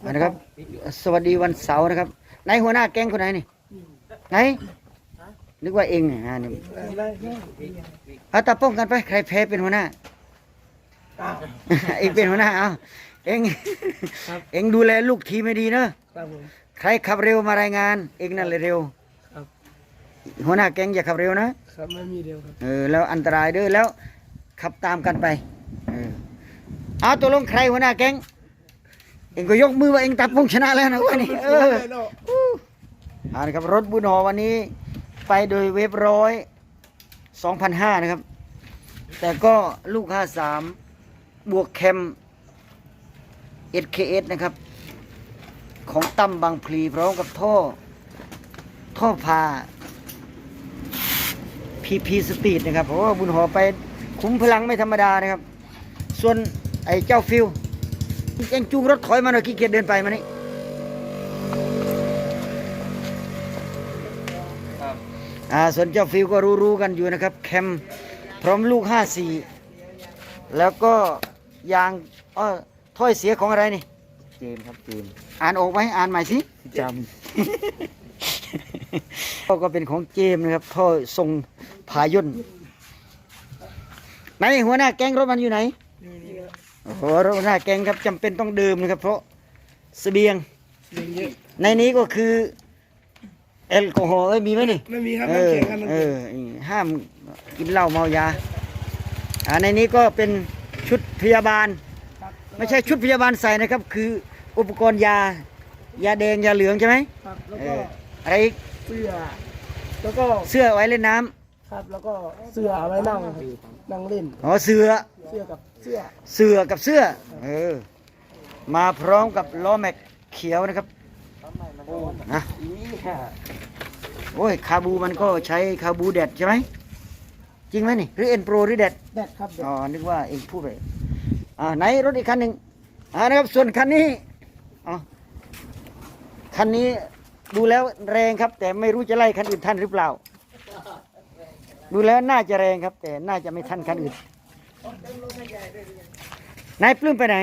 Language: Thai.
เอานะครับ สวัสดีวันเสาร์นะครับไหนหัวหน้าแก๊งคนไหนนี่ไหนนึกว่าเองเนี่ยอ่านี่เอาตาป้องกันไป ใครแพ้เป็นหัวหน้าเองเป็นหัวหน้าเอาเองเองดูแลลูกทีมไม่ดีเนอะครับผมใครขับเร็วมารายงาน เองนั่นเลยเร็วครับ หัวหน้าแก๊งอย่าขับเร็วนะครับไม่มีเดียวครับเออแล้วอันตรายเด้อแล้วขับตามกันไปเออเอาตัวลงใครหัวหน้าแก๊งเองก็ยกมือว่าเองตัดพงชนะแล้วนะวันนี้เออเอาละครับรถบุญหอวันนี้ไปโดยเว็บร้อยสองพันห้านะครับ แต่ก็ลูกห้าสามบวกแคม SKS นะครับ ของตั้มบางพลีพร้อมกับท่อ ท่อพา พีพีสปีดนะครับเพราะว่าบุญหอไปคุ้มพลังไม่ธรรมดานะครับ ส่วนไอ้เจ้าฟิวเอ็งจูงรถถอยมาหน่อยขี้เกียจเดินไปมานี่อ่าส่วนเจ้าฟิวก็รู้ๆกันอยู่นะครับ แคมพร้อมลูก 54 แล้วก็ยางอ้อถ้อยเสียของอะไรนี่ เจมส์ครับ เจมส์อ่านออกไหมอ่านใหม่สิจ ก็ก็เป็นของเจมส์นะครับท่อทรงพายุนไหนหัวหน้าแก๊งรถมันอยู่ไหนโอ้โหรถหัวหน้าแก๊งครับจำเป็นต้องดื่มนะครับ เพราะเสบียงเสียงเยอะในนี้ก็คือแอลกอฮอล์เอ้ยมีไหมนี่ไม่มีครับเอน้ำอแข็งครับน้ำเอแข็งอห้ามกินเหล้าเมายาอ่าในนี้ก็เป็นชุดพยาบาลครับไม่ใช่ชุดพยาบาลใส่นะครับ คืออุปกรณ์ยายาแดงยาเหลืองใช่ไหมครับแล้วเอก็อ อะไรอีกเสื้อ แล้วก็เสื้อไว้เล่นน้ำครับ แล้วก็เสื้อเอาไว้นั่งนั่งเล่น อ๋อเสือ เสื้อกับเสื้อ เสือกับเสื้อ เออ มาพร้อมกับล้อแม็กเขียวนะครับนะโอ้ย คาบูมันก็ใช้คาบูแดดใช่ไหม จริงไหมนี่ หรือเอ็นโปรหรือแดด แดดครับแดดอ๋อ นึกว่าเองพูดไปอ่า ไหนรถอีกคันหนึ่งอ่านะครับ ส่วนคันนี้ อ๋อ คันนี้ ดูแล้วแรงครับ แต่ไม่รู้จะไล่คันอื่นทันหรือเปล่า ดูแล้วน่าจะแรงครับ แต่น่าจะไม่ทันคันอื่นนายปลื้มไปไหน